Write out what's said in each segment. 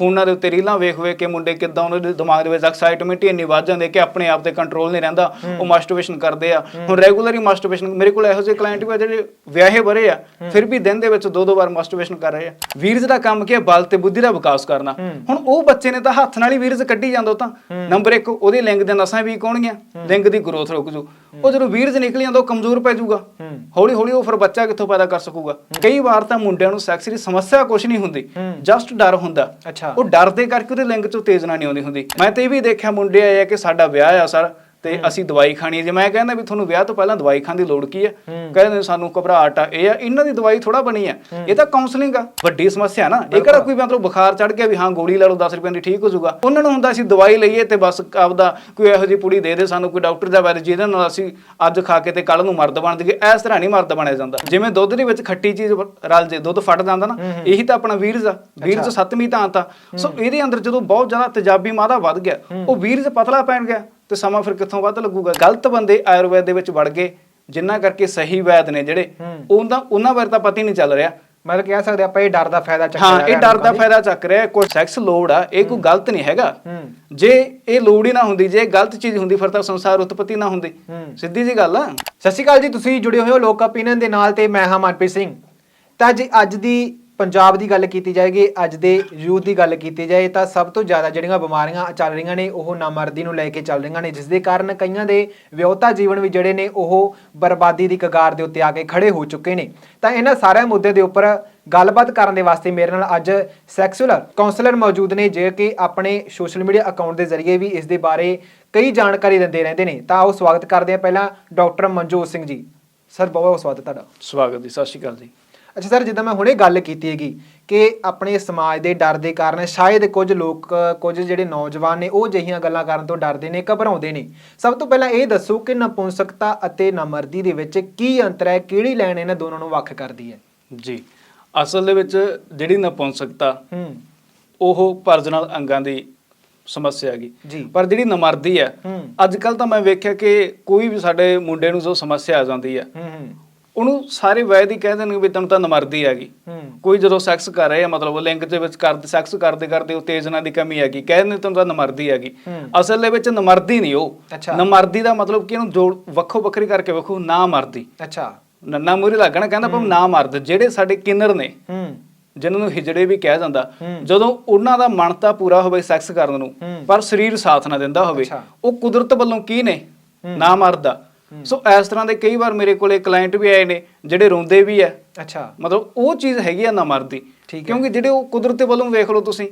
ਫੋਨਾਂ ਦੇ ਉੱਤੇ ਰੀਲਾਂ ਵੇਖ ਵੇਖ ਕੇ ਮੁੰਡੇ ਕਿੱਦਾਂ ਉਹਨਾਂ ਦੇ ਦਿਮਾਗ ਦੇ ਵਿੱਚ ਐਕਸਾਈਟਮੈਂਟ ਹੀ ਇੰਨੀ ਵੱਧ ਜਾਂਦੀ ਕਿ ਆਪਣੇ ਆਪ ਤੇ ਕੰਟਰੋਲ ਨਹੀਂ ਰਹਿੰਦਾ ਉਹ ਮਾਸਟਰਬੇਸ਼ਨ ਕਰਦੇ ਆ। ਹੁਣ ਰੈਗੂਲਰ ਹੀ ਮਾਸਟਰਬੇਸ਼ਨ ਮੇਰੇ ਕੋਲ ਇਹੋ ਜਿਹੇ ਕਲਾਇੰਟ ਵੀ ਆ ਜਿਹੜੇ ਵਿਆਹੇ ਬਰੇ ਆ ਫਿਰ ਵੀ ਦਿਨ ਦੇ ਵਿੱਚ ਦੋ ਦੋ ਵਾਰ ਮਾਸਟਰਬੇਸ਼ਨ ਕਰ ਰਹੇ ਆ। ਵੀਰਜ ਦਾ ਕੰਮ ਕੀ ਹੈ ਬਲ ਤੇ ਬੁੱਧੀ ਦਾ ਵਿਕਾਸ ਕਰਨਾ। ਹੁਣ ਉਹ ਬੱਚੇ ਨੇ ਤਾਂ ਹੱਥ ਨਾਲ ਹੀ ਵੀਰਜ ਕੱਢੀ ਜਾਂਦਾ ਤਾਂ। ਨੰਬਰ 1 ਉਹਦੀ ਲਿੰਗ ਦੇ ਨਸਾਂ ਵੀ ਹੋਣਗੀਆਂ ਲਿੰਗ ਦੀ ਗਰੋਥ ਰੁਕ ਜੂ। ਉਹ ਜਦੋਂ ਵੀਰਜ ਨਿਕਲ ਜਾਂਦਾ ਉਹ ਕਮਜ਼ੋਰ ਪੈ ਜਾਊਗਾ। ਹੌਲੀ ਹੌਲੀ ਉਹ ਫਿਰ ਬੱਚਾ ਕਿੱਥੋਂ ਪੈਦਾ ਕਰ ਸਕੂਗਾ? ਕਈ ਵਾਰ ਤਾਂ ਮੁੰਡਿਆਂ ਨੂੰ ਸੈਕਸ ਦੀ ਸਮੱਸਿਆ ਕੁਝ ਨਹੀਂ ਹੁੰਦੀ। ਜਸਟ ਡਰ ਹੁੰਦਾ। ਉਹ ਡਰ ਦੇ ਕਰਕੇ ਉਹਦੇ ਲਿੰਗ ਚੋਂ ਤੇਜ਼ਨਾ ਨਹੀਂ ਆਉਂਦੀ ਹੁੰਦੀ। ਮੈਂ ਤੇ ਇਹ ਵੀ ਦੇਖਿਆ ਮੁੰਡੇ ਆਏ ਆ ਕਿ ਸਾਡਾ ਵਿਆਹ ਆ ਸਰ। ਤੇ ਅਸੀਂ ਦਵਾਈ ਖਾਣੀ ਜੇ ਮੈਂ ਕਹਿੰਦਾ ਵੀ ਤੁਹਾਨੂੰ ਵਿਆਹ ਤੋਂ ਪਹਿਲਾਂ ਦਵਾਈ ਖਾਣ ਦੀ ਲੋੜ ਕੀ ਹੈ? ਕਹਿੰਦੇ ਸਾਨੂੰ ਘਬਰਾਹਟ ਆ। ਇਹ ਆ ਇਹਨਾਂ ਦੀ ਦਵਾਈ ਥੋੜਾ ਬਣੀ ਆ ਇਹ ਤਾਂ ਕਾਉਂਸਲਿੰਗ ਆ। ਵੱਡੀ ਸਮੱਸਿਆ ਨਾ। ਇਹ ਕਿਹੜਾ ਕੋਈ ਮਤਲਬ ਬੁਖਾਰ ਚੜ ਗਿਆ ਵੀ ਹਾਂ ਗੋਲੀ ਲੈ ਲਓ 10 ਰੁਪਏ ਦੀ ਠੀਕ ਹੋ ਜਾਊਗਾ। ਉਹਨਾਂ ਨੂੰ ਹੁੰਦਾ ਅਸੀਂ ਦਵਾਈ ਲਈਏ ਤੇ ਬਸ ਆਪਦਾ ਕੋਈ ਇਹੋ ਜਿਹੀ ਪੁੜੀ ਦੇ ਦੇ ਸਾਨੂੰ ਕੋਈ ਡਾਕਟਰ ਦਾ ਵੈਦ ਜਿਹਦੇ ਨਾਲ ਅਸੀਂ ਅੱਜ ਖਾ ਕੇ ਤੇ ਕੱਲ ਨੂੰ ਮਰਦ ਬਣ ਜਾਈਏ। ਇਸ ਤਰ੍ਹਾਂ ਨਹੀਂ ਮਰਦ ਬਣਿਆ ਜਾਂਦਾ। ਜਿਵੇਂ ਦੁੱਧ ਦੇ ਵਿੱਚ ਖੱਟੀ ਚੀਜ਼ ਰਲ ਜੇ ਦੁੱਧ ਫਟ ਜਾਂਦਾ ਨਾ ਇਹੀ ਤਾਂ ਆਪਣਾ ਵੀਰਜ ਆ। ਵੀਰਜ ਸੱਤਵੀਂ ਤਾਂ ਆ ਸੋ ਇਹਦੇ ਅੰਦਰ ਜਦੋਂ ਬਹੁਤ ਜ਼ਿਆਦਾ ਤੇਜ਼ਾਬੀ ਮਾਦਾ ਵੱਧ ਗਿਆ ਉਹ ਵੀਰਜ ਪਤਲਾ ਪੈਣ ਗਿਆ। ਤੇ ਸਮਾਂ ਫਿਰ ਕਿੱਥੋਂ ਵੱਧ ਲੱਗੂਗਾ? ਗਲਤ ਬੰਦੇ ਆਯੁਰਵੈਦ ਦੇ ਵਿੱਚ ਵੜ ਗਏ ਜਿਨ੍ਹਾਂ ਕਰਕੇ ਸਹੀ ਵੈਦ ਨੇ ਜਿਹੜੇ ਉਹਨਾਂ ਉਹਨਾਂ ਬਾਰੇ ਤਾਂ ਪਤਾ ਹੀ ਨਹੀਂ ਚੱਲ ਰਿਹਾ। ਮਤਲਬ ਕਹਿ ਸਕਦੇ ਆਪਾਂ ਇਹ ਡਰ ਦਾ ਫਾਇਦਾ ਚੱਕ ਹਾਂ ਇਹ ਡਰ ਦਾ ਫਾਇਦਾ ਚੱਕ ਰਿਹਾ ਕੋਈ ਸੈਕਸ ਲੋੜ ਆ ਇਹ ਕੋਈ ਗਲਤ ਨਹੀਂ ਹੈਗਾ। ਜੇ ਇਹ ਲੋੜ ਹੀ ਨਾ ਹੁੰਦੀ ਜੇ ਗਲਤ ਚੀਜ਼ ਹੁੰਦੀ ਫਿਰ ਤਾਂ ਸੰਸਾਰ ਉਤਪਤੀ ਨਾ ਹੁੰਦੀ। ਸਿੱਧੀ ਜੀ ਗੱਲ ਆ। ਸਤਿ ਸ਼੍ਰੀ ਅਕਾਲ ਜੀ ਤੁਸੀਂ ਜੁੜੇ ਹੋਏ ਹੋ ਲੋਕ opinion ਦੇ ਨਾਲ ਤੇ ਮੈਂ ਹਾਂ ਮਨਪ੍ਰੀਤ ਸਿੰਘ। ਤਾਂ ਜੇ ਅੱਜ ਦੀ ਪੰਜਾਬ ਦੀ ਗੱਲ ਕੀਤੀ ਜਾਏਗੀ, ਅੱਜ ਦੇ ਯੂਥ ਦੀ ਗੱਲ ਕੀਤੀ ਜਾਏ, ਤਾਂ ਸਭ ਤੋਂ ਜ਼ਿਆਦਾ ਜਿਹੜੀਆਂ ਬਿਮਾਰੀਆਂ ਚੱਲ ਰਹੀਆਂ ਨੇ, ਉਹ ਨਾਮਰਦੀ ਨੂੰ ਲੈ ਕੇ ਚੱਲ ਰਹੀਆਂ ਨੇ ਜਿਸ ਦੇ ਕਾਰਨ ਕਈਆਂ ਦੇ ਵਿਆਹੁਤਾ ਜੀਵਨ ਵੀ ਜਿਹੜੇ ਨੇ, ਉਹ ਬਰਬਾਦੀ ਦੀ ਕਗਾਰ ਦੇ ਉੱਤੇ ਆ ਕੇ ਖੜੇ ਹੋ ਚੁੱਕੇ ਨੇ। ਤਾਂ ਇਹਨਾਂ ਸਾਰੇ ਮੁੱਦੇ ਦੇ ਉੱਪਰ ਗੱਲਬਾਤ ਕਰਨ ਦੇ ਵਾਸਤੇ ਮੇਰੇ ਨਾਲ ਅੱਜ ਸੈਕਸੂਲਰ ਕਾਉਂਸਲਰ ਮੌਜੂਦ ਨੇ ਜੇ ਕਿ ਆਪਣੇ ਸੋਸ਼ਲ ਮੀਡੀਆ ਅਕਾਊਂਟ ਦੇ ਜ਼ਰੀਏ ਵੀ ਇਸ ਦੇ ਬਾਰੇ ਕਈ ਜਾਣਕਾਰੀ ਦਿੰਦੇ ਰਹਿੰਦੇ ਨੇ। ਤਾਂ ਆਓ ਸਵਾਗਤ ਕਰਦੇ ਹਾਂ ਪਹਿਲਾਂ ਡਾਕਟਰ ਮਨਜੋਤ ਸਿੰਘ ਜੀ। ਸਰ, ਬਹੁਤ ਬਹੁਤ ਸਵਾਗਤ ਤੁਹਾਡਾ। ਸਵਾਗਤ ਜੀ, ਸਤਿ ਸ਼੍ਰੀ ਅਕਾਲ ਜੀ। ਅੱਛਾ ਸਰ ਜਿੱਦਾਂ ਮੈਂ ਹੁਣੇ ਗੱਲ ਕੀਤੀ ਹੈਗੀ ਕਿ ਆਪਣੇ ਸਮਾਜ ਦੇ ਡਰ ਦੇ ਕਾਰਨ ਸ਼ਾਇਦ ਕੁਝ ਲੋਕ ਕੁਝ ਜਿਹੜੇ ਨੌਜਵਾਨ ਨੇ ਉਹ ਜਿਹੀਆਂ ਗੱਲਾਂ ਕਰਨ ਤੋਂ ਡਰਦੇ ਨੇ ਘਬਰਾਉਂਦੇ ਨੇ। ਸਭ ਤੋਂ ਪਹਿਲਾਂ ਇਹ ਦੱਸੋ ਕਿ ਨਪੁੰਸਕਤਾ ਅਤੇ ਨਾਮਰਦੀ ਦੇ ਵਿੱਚ ਕੀ ਅੰਤਰ ਹੈ ਕਿਹੜੀ ਲਾਈਨ ਇਹਨਾਂ ਦੋਨਾਂ ਨੂੰ ਵੱਖ ਕਰਦੀ ਹੈ? ਜੀ ਅਸਲ ਦੇ ਵਿੱਚ ਜਿਹੜੀ ਨਪੁੰਸਕਤਾ ਹੂੰ। ਉਹ ਪਰਜਨਲ ਅੰਗਾਂ ਦੀ ਸਮੱਸਿਆ ਹੈਗੀ। ਪਰ ਜਿਹੜੀ ਨਮਰਦੀ ਹੈ। ਅੱਜ ਕੱਲ ਤਾਂ ਮੈਂ ਵੇਖਿਆ ਕਿ ਕੋਈ ਵੀ ਸਾਡੇ ਮੁੰਡੇ ਨੂੰ ਜੋ ਸਮੱਸਿਆ ਆ ਜਾਂਦੀ ਹੂੰ। ਉਹਨੂੰ ਸਾਰੇ ਵੈਦ ਹੀ ਕਹਿ ਦੇਣਗੇ ਵੀ ਤੈਨੂੰ ਤਾਂ ਨਮਰਦੀ ਹੈਗੀ ਕੋਈ ਜਦੋਂ ਸੈਕਸ ਕਰ ਰਿਹਾ ਮਤਲਬ ਉਹ ਲਿੰਗ ਦੇ ਵਿੱਚ ਕਰਦੇ ਸੈਕਸ ਕਰਦੇ ਕਰਦੇ ਉਹ ਤੇਜ਼ਨਾ ਦੀ ਕਮੀ ਹੈਗੀ ਕਹਿ ਦਿੰਦੇ ਤੈਨੂੰ ਤਾਂ ਨਮਰਦੀ ਹੈਗੀ। ਅਸਲ ਦੇ ਵਿੱਚ ਨਮਰਦੀ ਨਹੀਂ ਉਹ। ਨਮਰਦੀ ਦਾ ਮਤਲਬ ਕਿ ਇਹਨੂੰ ਜੋੜ ਵੱਖੋ ਵੱਖਰੀ ਕਰਕੇ ਵੇਖੋ ਨਾ ਮਰਦੀ ਅੱਛਾ ਨੰਨਾ ਮੂਰੇ ਲੱਗਣਾ ਕਹਿੰਦਾ ਪਰ ਨਾ ਮਰਦ ਜਿਹੜੇ ਸਾਡੇ ਕਿੰਨਰ ਨੇ ਜਿਨ੍ਹਾਂ ਨੂੰ ਹਿਜੜੇ ਵੀ ਕਹਿ ਜਾਂਦਾ। ਜਦੋਂ ਉਹਨਾਂ ਦਾ ਮਨ ਤਾਂ ਪੂਰਾ ਹੋਵੇ ਸੈਕਸ ਕਰਨ ਨੂੰ। ਪਰ ਸਰੀਰ ਸਾਥ ਨਾ ਦਿੰਦਾ ਹੋਵੇ। ਉਹ ਕੁਦਰਤ ਵੱਲੋਂ ਕੀ ਨੇ। ਨਾ ਮਰਦਾ ਸੋ ਇਸ ਤਰ੍ਹਾਂ ਦੇ ਕਈ ਵਾਰ ਮੇਰੇ ਕੋਲੇ ਕਲਾਇੰਟ ਵੀ ਆਏ ਨੇ ਜਿਹੜੇ ਰੋਂਦੇ ਵੀ ਐ ਅੱਛਾ। ਮਤਲਬ ਉਹ ਚੀਜ਼ ਹੈਗੀ ਆ ਨਾ ਮਰਦੀ। ਕਿਉਂਕਿ ਜਿਹੜੇ ਉਹ ਕੁਦਰਤ ਵੱਲੋਂ ਵੇਖ ਲਓ ਤੁਸੀਂ।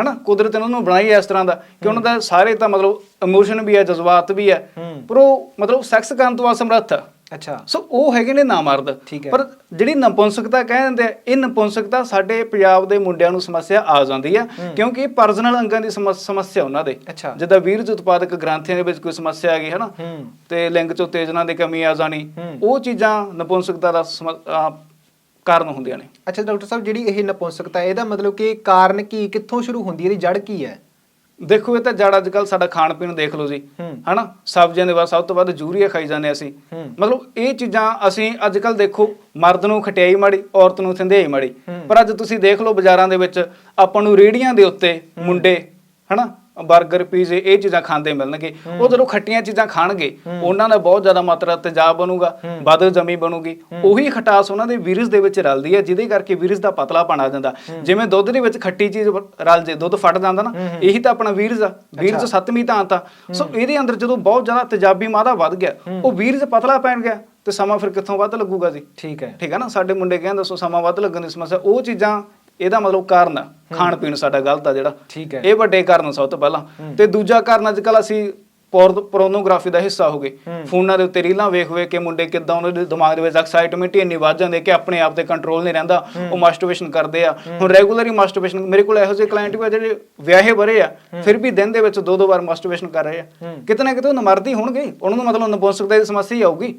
ਹਨਾ? ਕੁਦਰਤ ਨੇ ਉਹਨੂੰ ਬਣਾਈ ਐ ਇਸ ਤਰ੍ਹਾਂ ਦਾ। ਕਿ ਉਹਨਾਂ ਦਾ ਸਾਰੇ ਤਾਂ ਮਤਲਬ ਇਮੋਸ਼ਨ ਵੀ ਐ ਜਜ਼ਬਾਤ ਵੀ ਐ ਹੂੰ। ਪਰ ਉਹ ਮਤਲਬ ਸੈਕਸ ਕਰਨ ਤੋਂ ਅਸਮਰੱਥ ਆ। ਅੱਛਾ। ਸੋ ਉਹ ਹੈਗੇ ਨੇ ਨਾਮਰਦ। ਪਰ ਜਿਹੜੀ ਨਪੁੰਸਕਤਾ ਕਹਿੰਦੇ ਆ ਇਹ ਨਪੁੰਸਕਤਾ ਸਾਡੇ ਪੰਜਾਬ ਦੇ ਮੁੰਡਿਆਂ ਨੂੰ ਸਮੱਸਿਆ ਆ ਜਾਂਦੀ ਆ ਕਿਉਂਕਿ ਇਹ ਪਰਸਨਲ ਅੰਗਾਂ ਦੀ ਸਮੱਸ- ਸਮੱਸਿਆ ਉਹਨਾਂ ਦੇ। ਜਿੱਦਾਂ ਵੀਰਜ ਉਤਪਾਦਕ ਗ੍ਰੰਥੀਆਂ ਦੇ ਵਿੱਚ ਕੋਈ ਸਮੱਸਿਆ ਹੈਗੀ ਹਨਾ? ਹੂੰ। ਤੇ ਲਿੰਗ ਚੋਂ ਤੇਜ਼ਨਾ ਦੀ ਕਮੀ ਆ ਜਾਣੀ। ਉਹ ਚੀਜ਼ਾਂ ਨਪੁੰਸਕਤਾ ਦਾ ਕਾਰਨ ਹੁੰਦੀਆਂ ਨੇ। ਅੱਛਾ ਡਾਕਟਰ ਸਾਹਿਬ ਜਿਹੜੀ ਇਹ ਨਪੁੰਸਕਤਾ ਇਹਦਾ ਮਤਲਬ ਕਿ ਕਾਰਨ ਕੀ ਕਿੱਥੋਂ ਸ਼ੁਰੂ ਹੁੰਦੀ ਹੈ ਇਹਦੀ ਜੜ ਕੀ ਹੈ? ਦੇਖੋ ਇਹ ਤਾਂ ਜੜ ਅੱਜ ਕੱਲ ਸਾਡਾ ਖਾਣ ਪੀਣ ਦੇਖ ਲਓ ਜੀ। ਹਨਾ ਸਬਜ਼ੀਆਂ ਦੇ ਬਾਅਦ ਸਭ ਤੋਂ ਵੱਧ ਯੂਰੀਆ ਖਾਈ ਜਾਂਦੇ ਅਸੀਂ। ਮਤਲਬ ਇਹ ਚੀਜ਼ਾਂ ਅਸੀਂ ਅੱਜ ਕੱਲ ਦੇਖੋ ਮਰਦ ਨੂੰ ਖਟਿਆਈ ਮਾੜੀ ਔਰਤ ਨੂੰ ਥੰਧਿਆਈ ਮਾੜੀ। ਪਰ ਅੱਜ ਤੁਸੀਂ ਦੇਖ ਲਓ ਬਾਜ਼ਾਰਾਂ ਦੇ ਵਿੱਚ ਆਪਾਂ ਨੂੰ ਰੇੜੀਆਂ ਦੇ ਉੱਤੇ ਮੁੰਡੇ ਹਨਾ 버ਗਰ ਪੀਜ਼ੇ ਇਹ ਚੀਜ਼ਾਂ ਖਾਂਦੇ ਮਿਲਣਗੇ। ਉਹ ਜਦੋਂ ਖੱਟੀਆਂ ਚੀਜ਼ਾਂ ਖਾਣਗੇ ਉਹਨਾਂ ਦਾ ਬਹੁਤ ਜ਼ਿਆਦਾ ਮਾਤਰਾ ਤੇਜ਼ਾਬ ਬਣੂਗਾ ਬਦ ਜਮੀ ਬਣੂਗੀ। ਉਹੀ ਖਟਾਸ ਉਹਨਾਂ ਦੇ ਵੀਰਜ ਦੇ ਵਿੱਚ ਰਲਦੀ ਹੈ ਜਿਹਦੇ ਕਰਕੇ ਵੀਰਜ ਦਾ ਪਤਲਾ ਬਣਾ ਜਾਂਦਾ। ਜਿਵੇਂ ਦੁੱਧ ਦੇ ਵਿੱਚ ਖੱਟੀ ਚੀਜ਼ ਰਲ ਜੇ ਦੁੱਧ ਫਟ ਜਾਂਦਾ ਨਾ ਇਹੀ ਤਾਂ ਆਪਣਾ ਵੀਰਜ ਆ। ਵੀਰਜ ਸੱਤਵੀਂ ਤਾਂ ਆ ਸੋ ਇਹਦੇ ਅੰਦਰ ਜਦੋਂ ਬਹੁਤ ਜ਼ਿਆਦਾ ਤੇਜ਼ਾਬੀ ਮਾਦਾ ਵੱਧ ਗਿਆ ਉਹ ਵੀਰਜ ਪਤਲਾ ਪੈਣ ਗਿਆ ਤੇ ਸਮਾਂ ਫਿਰ ਕਿੱਥੋਂ ਵੱਧ ਲੱਗੂਗਾ ਜੀ? ਠੀਕ ਹੈ। ਠੀਕ ਹੈ ਨਾ? ਸਾਡੇ ਮੁੰਡੇ ਕਹਿੰਦੇ ਦੱਸੋ ਸਮਾਂ ਵੱਧ ਲੱਗਣ ਦੀ ਸਮੱਸਿਆ। ਉਹ ਚੀਜ਼ਾਂ ਇਹਦਾ ਮਤਲਬ ਕਾਰਨ ਆ ਖਾਣ ਪੀਣ ਸਾਡਾ ਗਲਤ ਆ ਜਿਹੜਾ। ਠੀਕ ਹੈ। ਇਹ ਵੱਡੇ ਕਾਰਨ ਸਭ ਤੋਂ ਪਹਿਲਾਂ। ਤੇ ਦੂਜਾ ਕਾਰਨ ਅੱਜ ਕੱਲ ਅਸੀਂ ਪੋਰਨੋਗ੍ਰਾਫੀ ਦਾ ਹਿੱਸਾ ਹੋ ਗਏ। ਫੋਨਾਂ ਦੇ ਉੱਤੇ ਰੀਲਾਂ ਵੇਖ ਵੇਖ ਕੇ ਮੁੰਡੇ ਕਿੱਦਾਂ ਉਹਨਾਂ ਦੇ ਦਿਮਾਗ ਦੇ ਵਿੱਚ ਐਕਸਾਈਟਮੈਂਟ ਇੰਨੀ ਵੱਧ ਜਾਂਦੀ ਕਿ ਆਪਣੇ ਆਪ ਤੇ ਕੰਟਰੋਲ ਨਹੀਂ ਰਹਿੰਦਾ। ਉਹ ਮਾਸਟਰਬੇਸ਼ਨ ਕਰਦੇ ਆ। ਹੁਣ ਰੈਗੂਲਰ ਮਾਸਟਰਬੇਸ਼ਨ ਮੇਰੇ ਕੋਲ ਇਹੋ ਜਿਹੇ ਕਲਾਇੰਟ ਵੀ ਆ ਜਿਹੜੇ ਵਿਆਹੇ ਬਰੇ ਆ। ਫਿਰ ਵੀ ਦਿਨ ਦੇ ਵਿੱਚ ਦੋ ਦੋ ਵਾਰ ਮਾਸਟਰਬੇਸ਼ਨ ਕਰ ਰਹੇ ਆ। ਕਿਤੇ ਨਾ ਕਿਤੇ ਉਹ ਨਮਰਦੀ ਹੋਣਗੇ। ਉਹਨਾਂ ਨੂੰ ਮਤਲਬ ਨਪੁੰਸਕਤਾ ਦੀ ਸਮੱਸਿਆ ਹੀ ਆਊਗੀ।